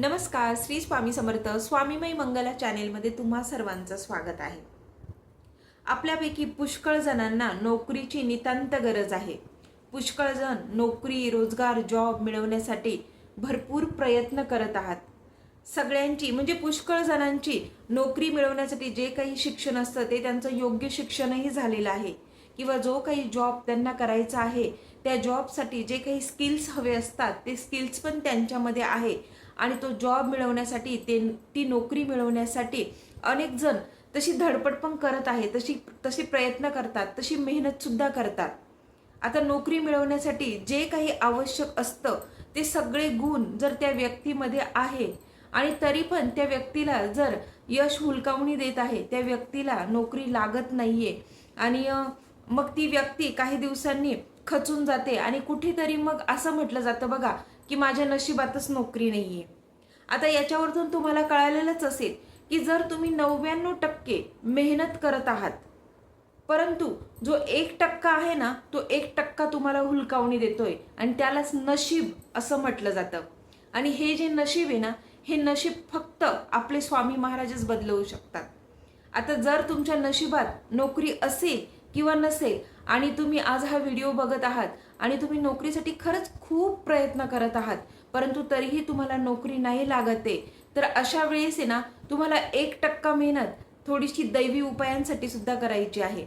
नमस्कार श्री स्वामी समर्थ स्वामीमय मंगला चॅनेलमध्ये तुम्हा सर्वांचं स्वागत आहे. आपल्यापैकी पुष्कळ जणांना नोकरीची नितांत गरज आहे. पुष्कळ जण नोकरी रोजगार जॉब मिळवण्यासाठी भरपूर प्रयत्न करत आहात. सगळ्यांची म्हणजे पुष्कळ जणांची नोकरी मिळवण्यासाठी जे काही शिक्षण असतं ते त्यांचं योग्य शिक्षणही झालेलं आहे. किंवा जो काही जॉब त्यांना करायचा आहे त्या जॉबसाठी जे काही स्किल्स हवे असतात ते स्किल्स पण त्यांच्यामध्ये आहे. आणि तो जॉब मिळवण्यासाठी ते ती नोकरी मिळवण्यासाठी अनेक जण तशी धडपड पण करत आहे तशी तशी प्रयत्न करतात तशी मेहनतसुद्धा करतात. आता नोकरी मिळवण्यासाठी जे काही आवश्यक असतं ते सगळे गुण जर त्या व्यक्तीमध्ये आहे आणि तरी पण त्या व्यक्तीला जर यश हुलकावणी देत आहे त्या व्यक्तीला नोकरी लागत नाही आहे आणि मग ती व्यक्ती काही दिवसांनी खचून जाते आणि कुठेतरी मग असं म्हटलं जातं बघा की माझ्या नशिबातच नोकरी नाही आहे आता याच्यावरतून तुम्हाला कळालेलंच असेल की जर तुम्ही नव्याण्णव टक्के मेहनत करत आहात परंतु जो एक टक्का आहे ना तो एक टक्का तुम्हाला हुलकावणी देतोय आणि त्यालाच नशीब असं म्हटलं जातं. आणि हे जे नशीब आहे ना हे नशीब फक्त आपले स्वामी महाराजच बदलवू शकतात. आता जर तुमच्या नशिबात नोकरी असेल किंवा नसेल आणि तुम्ही आज हा व्हिडिओ बघत आहात आणि तुम्ही नोकरीसाठी खरंच खूप प्रयत्न करत आहात परंतु तरीही तुम्हाला नोकरी नाही लागत आहे तर अशा वेळेस आहे ना तुम्हाला एक टक्का मेहनत थोडीशी दैवी उपायांसाठी सुद्धा करायची आहे.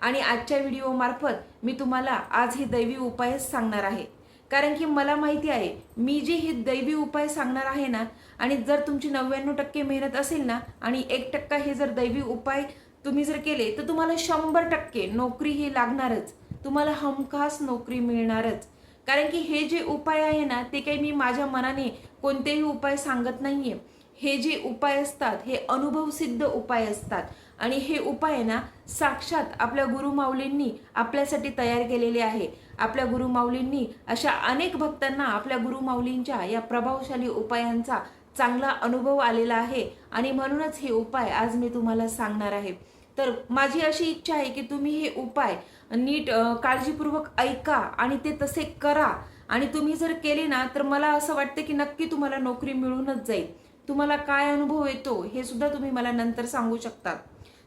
आणि आजच्या व्हिडिओमार्फत मी तुम्हाला आज हे दैवी उपायच सांगणार आहे. कारण की मला माहिती आहे मी जे हे दैवी उपाय सांगणार आहे ना आणि जर तुमची नव्याण्णव टक्के मेहनत असेल ना आणि एक टक्का हे जर दैवी उपाय तुम्ही जर केले तर तुम्हाला शंभर टक्के नोकरी ही लागणारच. तुम्हाला हमखास नोकरी मिळणारच. कारण की हे जे उपाय आहे ना ते काही मी माझ्या मनाने कोणतेही उपाय सांगत नाहीये. हे जे उपाय असतात हे अनुभवसिद्ध उपाय असतात. आणि हे उपाय ना साक्षात आपल्या गुरुमाऊलींनी आपल्यासाठी तयार केलेले आहे. आपल्या गुरुमाऊलींनी अशा अनेक भक्तांना आपल्या गुरुमाऊलींच्या या प्रभावशाली उपायांचा चांगला अनुभव आलेला आहे आणि म्हणूनच हे उपाय आज मी तुम्हाला सांगणार आहे. तर माझी अशी इच्छा आहे की तुम्ही हे उपाय नीट काळजीपूर्वक ऐका आणि ते तसे करा. आणि तुम्ही जर केले ना तर मला असं वाटतं की नक्की तुम्हाला नोकरी मिळूनच जाईल. तुम्हाला काय अनुभव येतो हे सुद्धा तुम्ही मला नंतर सांगू शकता.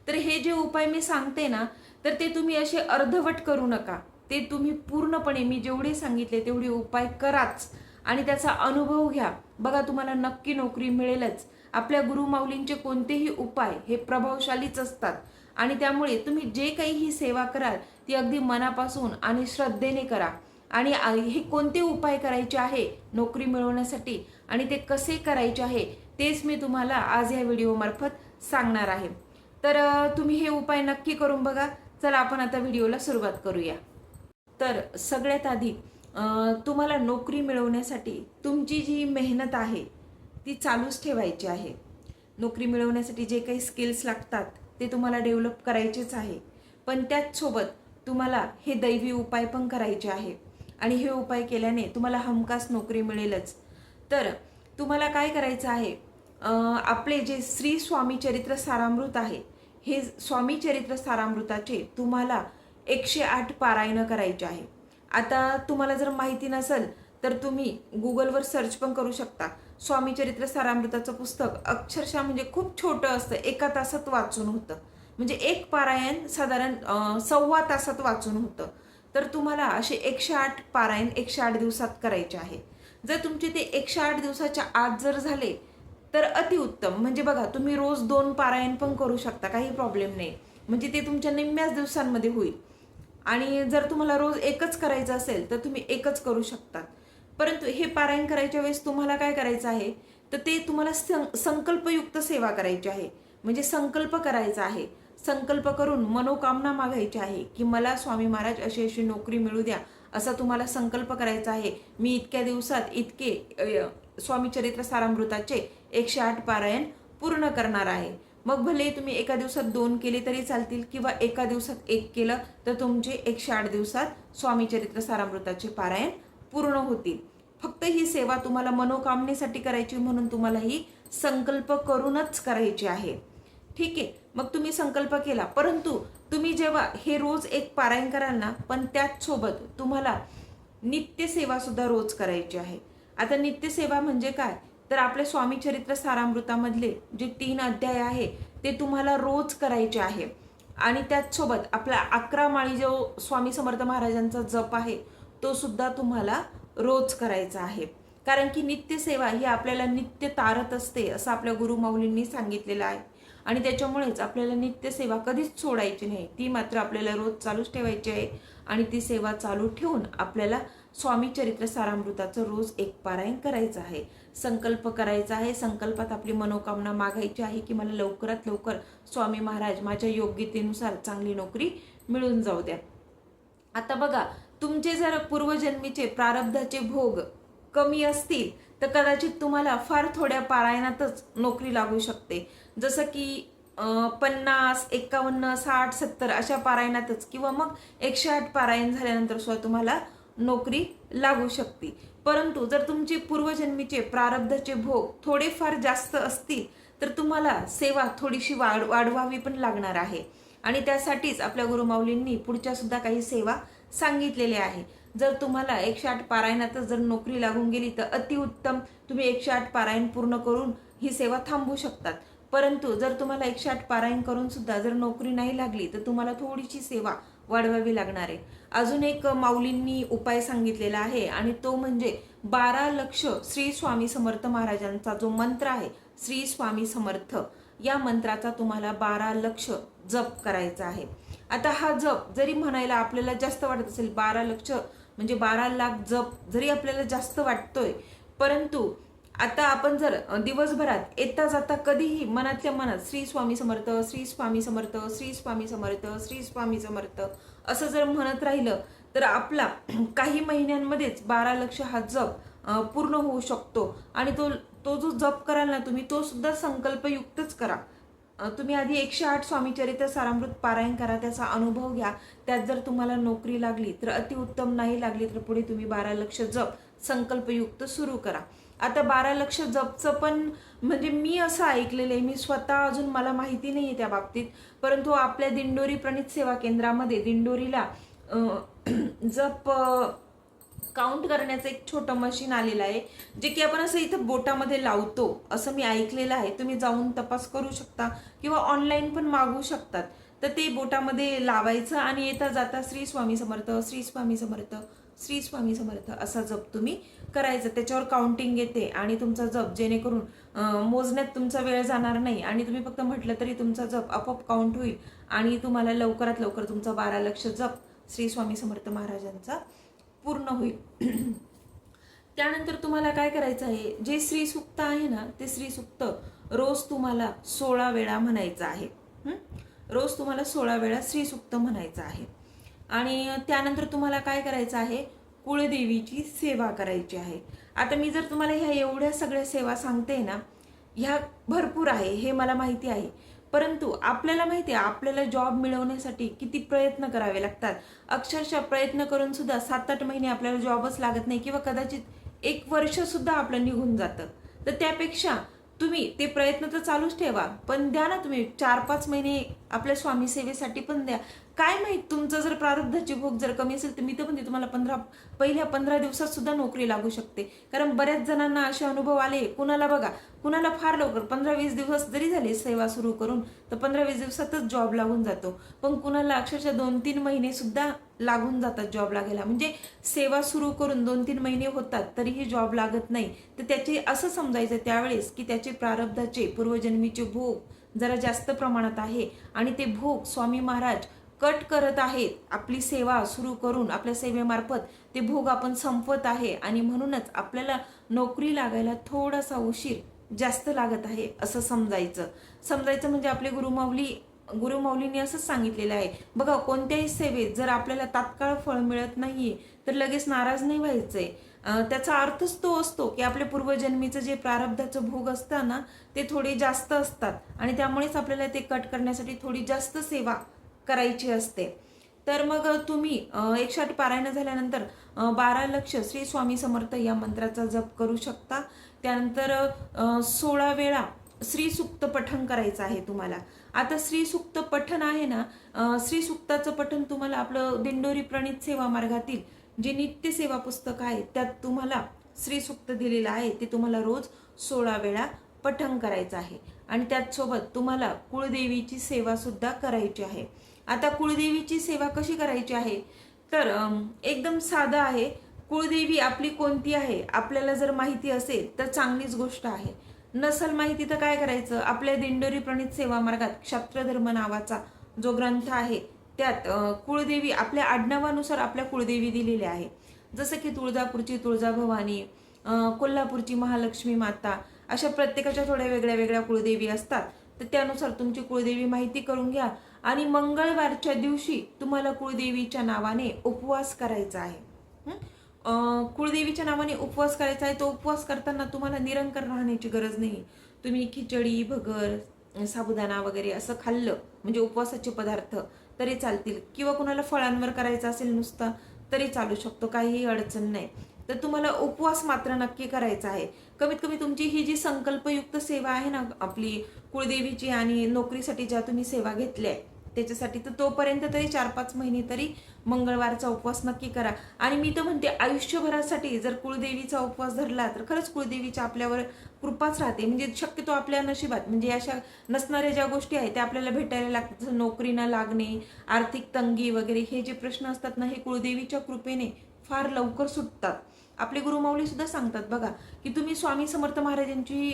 तर हे जे उपाय मी सांगते ना तर ते तुम्ही असे अर्धवट करू नका. ते तुम्ही पूर्णपणे मी जेवढे सांगितले तेवढे उपाय कराच. आणि त्याचा अनुभव घ्या. बघा तुम्हाला नक्की नोकरी मिळेलच. आपल्या गुरुमाऊलींचे कोणतेही उपाय हे प्रभावशालीच असतात. आणि त्यामुळे तुम्ही जे काही ही सेवा कराल ती अगदी मनापासून आणि श्रद्धेने करा. आणि हे कोणते उपाय करायचे आहे नोकरी मिळवण्यासाठी आणि ते कसे करायचे आहे तेच मी तुम्हाला आज या व्हिडिओमार्फत सांगणार आहे. तर तुम्ही हे उपाय नक्की करून बघा. चला आपण आता व्हिडिओला सुरुवात करूया. तर सगळ्यात आधी तुम्हाला नोकरी मिळवण्यासाठी तुमची जी मेहनत आहे ती चालूच ठेवायची आहे. नोकरी मिळवण्यासाठी जे काही स्किल्स लागतात ते तुम्हाला डेव्हलप करायचेच आहे. पण त्याचसोबत तुम्हाला हे दैवी उपाय पण करायचे आहे. आणि हे उपाय केल्याने तुम्हाला हमखास नोकरी मिळेलच. तर तुम्हाला काय करायचं आहे? आपले जे श्री स्वामी चरित्र सारामृत आहे हे स्वामी चरित्र सारामृताचे तुम्हाला एकशे आठ पारायणं करायचे आहे. आता तुम्हाला जर माहिती नसेल तर तुम्ही गुगलवर सर्च पण करू शकता. स्वामी चरित्र सारामृताचं पुस्तक अक्षरशः म्हणजे खूप छोटं असतं. एका तासात वाचून होतं. म्हणजे एक पारायण साधारण सव्वा तासात वाचून होतं. तर तुम्हाला असे एकशे आठ पारायण एकशे आठ दिवसात करायचे आहे. जर तुमचे ते एकशे आठ दिवसाच्या आत जर झाले तर अतिउत्तम म्हणजे बघा तुम्ही रोज दोन पारायण पण करू शकता. काही प्रॉब्लेम नाही. म्हणजे ते तुमच्या निम्म्याच दिवसांमध्ये होईल. आणि जर तुम्हाला रोज एकच करायचं असेल तर तुम्ही एकच करू शकतात. परंतु हे पारायण करायच्या वेळेस तुम्हाला काय करायचं आहे? तर ते तुम्हाला सं- संकल्पयुक्त सेवा करायची आहे. म्हणजे संकल्प करायचा आहे. संकल्प करून मनोकामना मागायची आहे की मला स्वामी महाराज अशी अशी नोकरी मिळू द्या असा तुम्हाला संकल्प करायचा आहे. मी इतक्या दिवसात इतके स्वामी चरित्र सारामृताचे एकशे आठ पारायण पूर्ण करणार आहे. मग भले तुम्ही एका दिवसात दोन केले तरी चालतील किंवा एका दिवसात एक केलं तर तुमचे एकशे आठ दिवसात स्वामी चरित्र सारामृताचे पारायण पूर्ण होतील. फक्त ही सेवा तुम्हाला मनोकामनेसाठी करायची म्हणून तुम्हाला ही संकल्प करूनच करायची आहे. ठीक आहे मग तुम्ही संकल्प केला. परंतु तुम्ही जेव्हा हे रोज एक पारायण कराल ना पण त्याचसोबत तुम्हाला नित्यसेवासुद्धा रोज करायची आहे. आता नित्यसेवा म्हणजे काय? तर आपल्या स्वामी चरित्र सारामृतामधले जे तीन अध्याय आहे ते तुम्हाला रोज करायचे आहे. आणि त्याचसोबत आपला अकरा माळी जो स्वामी समर्थ महाराजांचा जप आहे तो सुद्धा तुम्हाला रोज करायचा आहे. कारण की नित्यसेवा ही आपल्याला नित्य तारत असते असं आपल्या गुरुमाऊलींनी सांगितलेलं आहे. आणि त्याच्यामुळेच आपल्याला नित्यसेवा कधीच सोडायची नाही. ती मात्र आपल्याला रोज चालूच ठेवायची आहे. आणि ती सेवा चालू ठेवून आपल्याला स्वामी चरित्र सारामृताचं रोज एक पारायण करायचं आहे. संकल्प करायचा आहे. संकल्पात आपली मनोकामना मागायची आहे की मला लवकरात लवकर स्वामी महाराज माझ्या योग्यतेनुसार चांगली नोकरी मिळून जाऊ द्या. आता बघा तुमचे जर पूर्वजन्मीचे प्रारब्धाचे भोग कमी असतील तर कदाचित तुम्हाला फार थोड्या पारायणातच नोकरी लागू शकते. जसं की पन्नास एक्कावन्न साठ सत्तर अशा पारायणातच किंवा मग एकशे आठ पारायण झाल्यानंतर सुद्धा तुम्हाला नोकरी लागू शकते. परंतु जर तुमचे पूर्वजन्मीचे प्रारब्धाचे भोग थोडेफार जास्त असतील तर तुम्हाला सेवा थोडीशी वाढ वाढवावी पण लागणार आहे. आणि त्यासाठीच आपल्या गुरुमाऊलींनी पुढच्या सुद्धा काही सेवा सांगितलेल्या आहे. जर तुम्हाला एकशे आठ पारायणातच जर नोकरी लागून गेली तर अतिउत्तम तुम्ही एकशे आठ पारायण पूर्ण करून ही सेवा थांबवू शकतात. परंतु जर तुम्हाला एकशे आठ पारायण करून सुद्धा जर नोकरी नाही लागली तर तुम्हाला थोडीशी सेवा वाढवावी लागणार आहे. अजून एक माऊलींनी उपाय सांगितलेला आहे आणि तो म्हणजे बारा लक्ष श्री स्वामी समर्थ महाराजांचा जो मंत्र आहे श्री स्वामी समर्थ या मंत्राचा तुम्हाला बारा लक्ष जप करायचा आहे. आता हा जप जरी म्हणायला आपल्याला जास्त वाटत असेल बारा लक्ष म्हणजे बारा लाख जप जरी आपल्याला जास्त वाटतोय परंतु आता आपण जर दिवसभरात येता जाता कधीही मनातल्या मनात श्री स्वामी समर्थ श्री स्वामी समर्थ श्री स्वामी समर्थ श्री स्वामी समर्थ असं जर म्हणत राहिलं तर आपला काही महिन्यांमध्येच बारा लक्ष हा जप पूर्ण होऊ शकतो. आणि तो तो जो जप कराल ना तुम्ही तो सुद्धा संकल्पयुक्तच करा. तुम्ही आधी एकशे आठ स्वामीचरित्र सारामृत पारायण करा त्याचा अनुभव घ्या. त्यात जर तुम्हाला नोकरी लागली तर अतिउत्तम नाही लागली तर पुढे तुम्ही बारा लक्ष जप संकल्पयुक्त सुरू करा. आता बारा लक्ष जपचं पण म्हणजे मी असं ऐकलेलं आहे मी स्वतः अजून मला माहिती नाही आहे त्या बाबतीत. परंतु आपल्या दिंडोरी प्रणित सेवा केंद्रामध्ये दिंडोरीला जप काउंट करण्याचं एक छोटं मशीन आलेलं आहे जे की आपण असं इथं बोटामध्ये लावतो असं मी ऐकलेलं आहे. तुम्ही जाऊन तपास करू शकता किंवा ऑनलाईन पण मागवू शकतात. तर ते बोटामध्ये लावायचं आणि येता जाता श्री स्वामी समर्थ श्री स्वामी समर्थ श्री स्वामी समर्थ असा जप तुम्ही करायचा. त्याच्यावर काउंटिंग येते आणि तुमचा जप जेणेकरून मोजण्यात तुमचा वेळ जाणार नाही आणि तुम्ही फक्त म्हटलं तरी तुमचा जप आपोआप काउंट होईल आणि तुम्हाला लवकरात लवकर तुमचा बारा लक्ष जप श्री स्वामी समर्थ महाराजांचा पूर्ण होईल. त्यानंतर तुम्हाला काय करायचं आहे? जे श्रीसुक्त आहे ना ते श्रीसुक्त रोज तुम्हाला सोळा वेळा म्हणायचं आहे. रोज तुम्हाला सोळा वेळा श्रीसुक्त म्हणायचं आहे. आणि त्यानंतर तुम्हाला काय करायचं आहे? कुळदेवीची सेवा करायची आहे. आता मी जर तुम्हाला ह्या एवढ्या सगळ्या सेवा सांगते ना ह्या भरपूर आहे हे मला माहिती आहे. परंतु आपल्याला माहिती आहे आपल्याला जॉब मिळवण्यासाठी किती प्रयत्न करावे लागतात. अक्षरशः प्रयत्न करून सुद्धा सात आठ महिने आपल्याला जॉबच लागत नाही किंवा कदाचित एक वर्ष सुद्धा आपलं निघून जातं. तर त्यापेक्षा तुम्ही ते प्रयत्न तर चालूच ठेवा पण द्या ना तुम्ही चार पाच महिने आपल्या स्वामी सेवेसाठी पण द्या. काय माहीत तुमचं जर प्रारब्धाची भोग जर कमी असेल तर मी तर म्हणते तुम्हाला पंधरा पहिल्या पंधरा दिवसात सुद्धा नोकरी लागू शकते. कारण बऱ्याच जणांना असे अनुभव आले कुणाला बघा कुणाला फार लवकर पंधरा वीस दिवस जरी झाले सेवा सुरू करून तर पंधरा वीस दिवसातच जॉब लागून जातो. पण कुणाला अक्षरशः दोन तीन महिने सुद्धा लागून जातात जॉब लागायला. म्हणजे सेवा सुरू करून दोन तीन महिने होतात तरीही जॉब लागत नाही. तर त्याचे असं समजायचं त्यावेळेस की त्याचे प्रारब्धाचे पूर्वजन्मीचे भोग जरा जास्त प्रमाणात आहे. आणि ते भोग स्वामी महाराज कट करत आहेत आपली सेवा सुरू करून आपल्या सेवेमार्फत ते भोग आपण संपवत आहे आणि म्हणूनच आपल्याला नोकरी लागायला थोडासा उशीर जास्त लागत आहे असं समजायचं. समजायचं म्हणजे आपले गुरुमाऊली गुरुमाऊलींनी असंच सांगितलेलं आहे बघा कोणत्याही सेवेत जर आपल्याला तात्काळ फळ मिळत नाहीये तर लगेच नाराज नाही व्हायचंय. त्याचा अर्थच तो असतो की आपल्या पूर्वजन्मीचं जे प्रारब्धाचं भोग असतं ना ते थोडे जास्त असतात आणि त्यामुळेच आपल्याला ते कट करण्यासाठी थोडी जास्त सेवा करायची असते. तर मग तुम्ही एकशाठ पारायण झाल्यानंतर बारा लक्ष श्री स्वामी समर्थ या मंत्राचा जप करू शकता. त्यानंतर सोळा वेळा श्री सुक्त पठण करायचं आहे तुम्हाला. आता श्री सुक्त पठण आहे ना अं, श्री सुक्ताचं पठण तुम्हाला आपलं दिंडोरी प्रणित सेवा मार्गातील जे नित्य सेवा पुस्तक आहे त्यात तुम्हाला श्री सुक्त दिलेलं आहे ते तुम्हाला रोज सोळा वेळा पठण करायचं आहे. आणि त्याचसोबत तुम्हाला कुळदेवीची सेवा सुद्धा करायची आहे. आता कुळदेवीची सेवा कशी करायची आहे? तर एकदम साधं आहे. कुळदेवी आपली कोणती आहे? आपल्याला जर माहिती असेल तर चांगलीच गोष्ट आहे. नसल माहिती तर काय करायचं? आपल्या दिंडोरी प्रणित सेवा मार्गात क्षत्रधर्म नावाचा जो ग्रंथ आहे त्यात कुळदेवी आपल्या आडनावानुसार आपल्या कुळदेवी दिलेल्या आहे. जसं की तुळजापूरची तुळजाभवानी कोल्हापूरची महालक्ष्मी माता अशा प्रत्येकाच्या थोड्या वेगळ्या वेगळ्या कुळदेवी असतात. तर त्यानुसार तुमची कुळदेवी माहिती करून घ्या. आणि मंगळवारच्या दिवशी तुम्हाला कुळदेवीच्या नावाने उपवास करायचा आहे. कुळदेवीच्या नावाने उपवास करायचा आहे तो उपवास करताना तुम्हाला निरंकर राहण्याची गरज नाही. तुम्ही खिचडी भगर साबुदाणा वगैरे असं खाल्लं म्हणजे उपवासाचे पदार्थ तरी चालतील. किंवा कुणाला फळांवर करायचं असेल नुसतं तरी चालू शकतो काहीही अडचण नाही. तर तुम्हाला उपवास मात्र नक्की करायचा आहे. कमीत कमी तुमची ही जी संकल्पयुक्त सेवा आहे ना आपली कुळदेवीची आणि नोकरीसाठी ज्या तुम्ही सेवा घेतल्या आहे त्याच्यासाठी तर तोपर्यंत तरी चार पाच महिने तरी मंगळवारचा उपवास नक्की करा. आणि मी तर म्हणते आयुष्यभरासाठी जर कुळदेवीचा उपवास धरला तर खरंच कुळदेवीच्या आपल्यावर कृपाच राहते. म्हणजे शक्यतो आपल्या नशिबात म्हणजे अशा नसणाऱ्या ज्या गोष्टी आहेत त्या आपल्याला भेटायला लागतात. जसं नोकरी न लागणे आर्थिक तंगी वगैरे हे जे प्रश्न असतात ना हे कुळदेवीच्या कृपेने फार लवकर सुटतात. आपले गुरुमाऊली सुद्धा सांगतात बघा की तुम्ही स्वामी समर्थ महाराजांची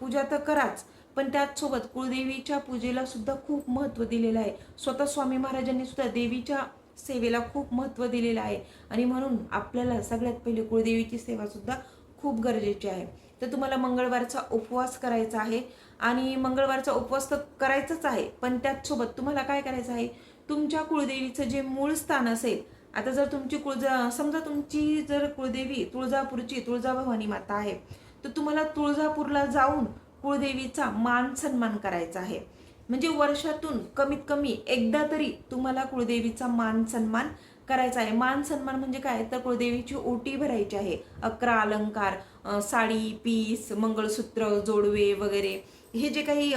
पूजा तर कराच पण त्याचसोबत कुळदेवीच्या पूजेला सुद्धा खूप महत्त्व दिलेलं आहे. स्वतः स्वामी महाराजांनी सुद्धा देवीच्या सेवेला खूप महत्त्व दिलेलं आहे. आणि म्हणून आपल्याला सगळ्यात पहिले कुळदेवीची सेवासुद्धा खूप गरजेची आहे. तर तुम्हाला मंगळवारचा उपवास करायचा आहे. आणि मंगळवारचा उपवास तर करायचाच आहे. पण त्याचसोबत तुम्हाला काय करायचं आहे? तुमच्या कुळदेवीचं जे मूळ स्थान असेल आता जर तुमची कुळजा समजा तुमची जर कुळदेवी तुळजापूरची तुळजाभवानी माता आहे तर तुम्हाला तुळजापूरला जाऊन कुळदेवीचा मान सन्मान करायचा आहे. म्हणजे वर्षातून कमीत कमी एकदा तरी तुम्हाला कुळदेवीचा मान सन्मान करायचा आहे. मान सन्मान म्हणजे काय? तर कुळदेवीची ओटी भरायची आहे. अकरा अलंकार साडी पीस मंगळसूत्र जोडवे वगैरे. हे जे काही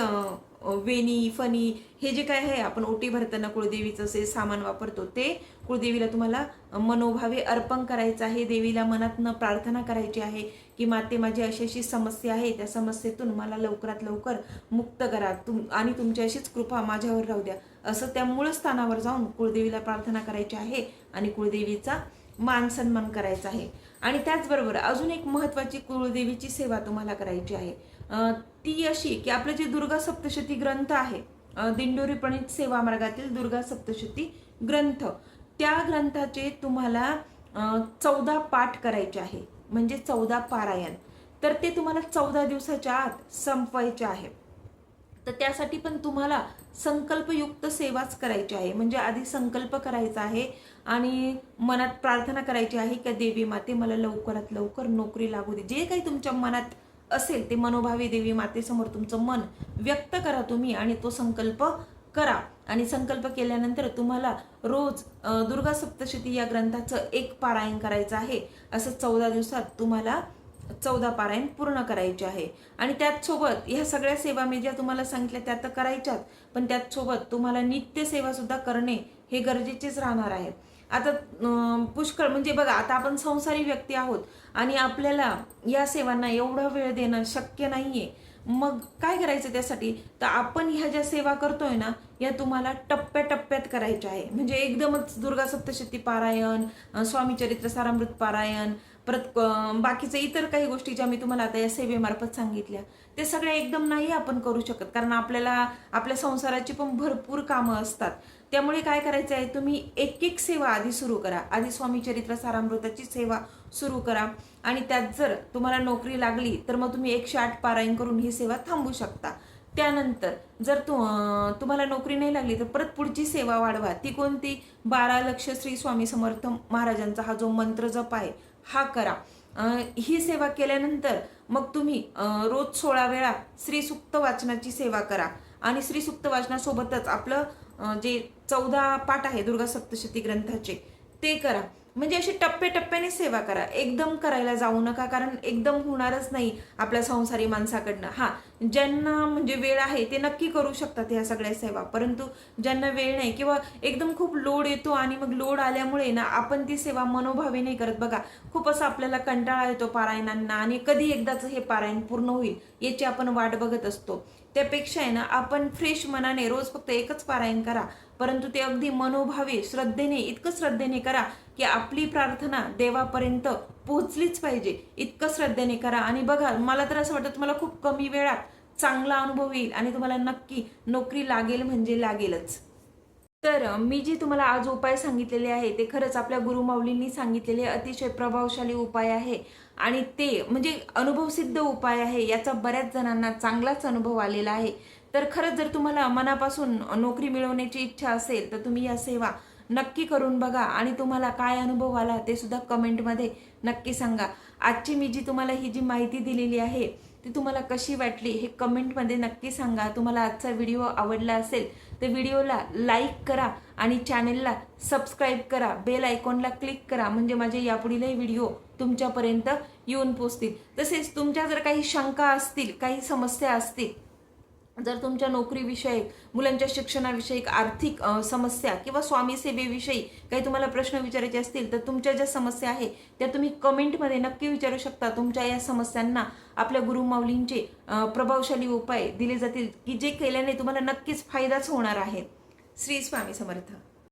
वेणी फणी हे जे काय आहे आपण ओटी भरताना कुळदेवीचं जे सामान वापरतो ते कुळदेवीला तुम्हाला मनोभावे अर्पण करायचं आहे. देवीला मनातनं प्रार्थना करायची आहे की माते माझी अशी अशी समस्या आहे त्या समस्येतून मला लवकरात लवकर मुक्त करा. तुम आणि तुमची अशीच कृपा माझ्यावर राहू द्या. असं त्या मूळ स्थानावर जाऊन कुळदेवीला प्रार्थना करायची आहे आणि कुळदेवीचा मान सन्मान करायचा आहे. आणि त्याचबरोबर अजून एक महत्त्वाची कुळदेवीची सेवा तुम्हाला करायची आहे. ती अशी की आपलं जे दुर्गा सप्तशती ग्रंथ आहे अं, दिंडोरी प्रणित सेवा मार्गातील दुर्गा सप्तशती ग्रंथ त्या ग्रंथाचे तुम्हाला चौदा पाठ करायचे आहे म्हणजे चौदा पारायण. तर ते तुम्हाला चौदा दिवसाच्या आत संपवायचे आहे. तर त्यासाठी पण तुम्हाला संकल्पयुक्त सेवाच करायची आहे म्हणजे आधी संकल्प करायचा आहे आणि मनात प्रार्थना करायची आहे की देवी माते मला लवकरात लवकर नोकरी लागू दे. जे काही तुमच्या मनात असेल ते मनोभावी देवी मातेसमोर तुमचं मन व्यक्त करा तुम्ही आणि तो संकल्प करा. आणि संकल्प केल्यानंतर तुम्हाला रोज दुर्गा सप्तशती या ग्रंथाचं एक पारायण करायचं आहे. असं चौदा दिवसात तुम्हाला चौदा पारायण पूर्ण करायचे आहे. आणि त्याचसोबत ह्या सगळ्या सेवा मी ज्या तुम्हाला सांगितल्या त्या तर करायच्याच पण त्याचसोबत तुम्हाला नित्य सेवा सुद्धा करणे हे गरजेचेच राहणार आहे. आता पुष्कळ म्हणजे बघा आता आपण संसारी व्यक्ती आहोत आणि आपल्याला या सेवांना एवढा वेळ देणं शक्य नाही आहे मग काय करायचं त्यासाठी? तर आपण ह्या ज्या सेवा करतोय ना या तुम्हाला टप्प्याटप्प्यात करायच्या आहे. म्हणजे एकदमच दुर्गा सप्तशती पारायण स्वामी चरित्र सारामृत पारायण परत अं, बाकीचे इतर काही गोष्टी ज्या मी तुम्हाला आता या सेवेमार्फत सांगितल्या ते सगळ्या एकदम नाही आपण करू शकत. कारण आपल्याला आपल्या संसाराची पण भरपूर कामं असतात. त्यामुळे काय करायचं आहे तुम्ही एक एक सेवा आधी सुरू करा. आधी स्वामी चरित्र सारामृताची सेवा सुरू करा. आणि त्यात जर तुम्हाला नोकरी लागली तर मग तुम्ही एकशे आठ पारायण करून ही सेवा थांबू शकता. त्यानंतर जर तु तुम्हाला नोकरी नाही लागली तर परत पुढची सेवा वाढवा. ती कोणती? बारा लक्ष श्री स्वामी समर्थ महाराजांचा हा जो मंत्र जप आहे हा करा. ही सेवा केल्यानंतर मग तुम्ही रोज सोळा वेळा श्रीसुक्त वाचनाची सेवा करा. आणि श्रीसुक्त वाचनासोबतच आपलं जे चौदा पाठ आहे दुर्गा सप्तशती ग्रंथाचे ते करा. म्हणजे अशी टप्प्याटप्प्याने सेवा करा. एकदम करायला जाऊ नका कारण एकदम होणारच नाही आपल्या संसारी माणसाकडनं. हा ज्यांना म्हणजे वेळ आहे ते नक्की करू शकतात ह्या सगळ्या सेवा. परंतु ज्यांना वेळ नाही किंवा एकदम खूप लोड येतो आणि मग लोड आल्यामुळे ना आपण ती सेवा मनोभावे नाही करत. बघा खूप असं आपल्याला कंटाळा येतो पारायणांना आणि कधी एकदाच हे पारायण पूर्ण होईल याची आपण वाट बघत असतो. त्यापेक्षा आहे ना आपण फ्रेश मनाने रोज फक्त एकच पारायण करा. परंतु ते अगदी मनोभावे श्रद्धेने इतकं श्रद्धेने करा की आपली प्रार्थना देवापर्यंत पोहोचलीच पाहिजे. इतकं श्रद्धेने करा. आणि बघा मला तर असं वाटतं तुम्हाला खूप कमी वेळात चांगला अनुभव येईल आणि तुम्हाला नक्की नोकरी लागेल म्हणजे लागेलच. तर मी जे तुम्हाला आज उपाय सांगितलेले आहे ते खरंच आपल्या गुरुमाऊलींनी सांगितलेले अतिशय प्रभावशाली उपाय आहे. आणि ते म्हणजे अनुभवसिद्ध उपाय आहे याचा बऱ्याच जणांना चांगलाच अनुभव आलेला आहे. तर खरंच जर तुम्हाला मनापासून नोकरी मिळवण्याची इच्छा असेल तर तुम्ही या सेवा नक्की करून बघा. आणि तुम्हाला काय अनुभव आला ते सुद्धा कमेंटमध्ये नक्की सांगा. आजची मी जी तुम्हाला ही जी माहिती दिलेली आहे ती तुम्हाला कशी वाटली हे कमेंटमध्ये नक्की सांगा. तुम्हाला आजचा व्हिडिओ आवडला असेल तर व्हिडिओला लाईक करा आणि चॅनेलला सबस्क्राईब करा. बेल आयकॉनला क्लिक करा. म्हणजे माझे यापुढीलही व्हिडिओ तुमच्यापर्यंत येऊन पोचतील. तसेच तुमच्या जर काही शंका असतील काही समस्या असतील जर तुमच्या नोकरीविषयक मुलांच्या शिक्षणाविषयक आर्थिक समस्या किंवा स्वामी सेवेविषयी काही तुम्हाला प्रश्न विचारायचे असतील तर तुमच्या ज्या समस्या आहे त्या तुम्ही कमेंटमध्ये नक्की विचारू शकता. तुमच्या या समस्यांना आपल्या गुरुमाऊलींचे प्रभावशाली उपाय दिले जातील की जे केल्याने तुम्हाला नक्कीच फायदाच होणार आहे. श्री स्वामी समर्थ.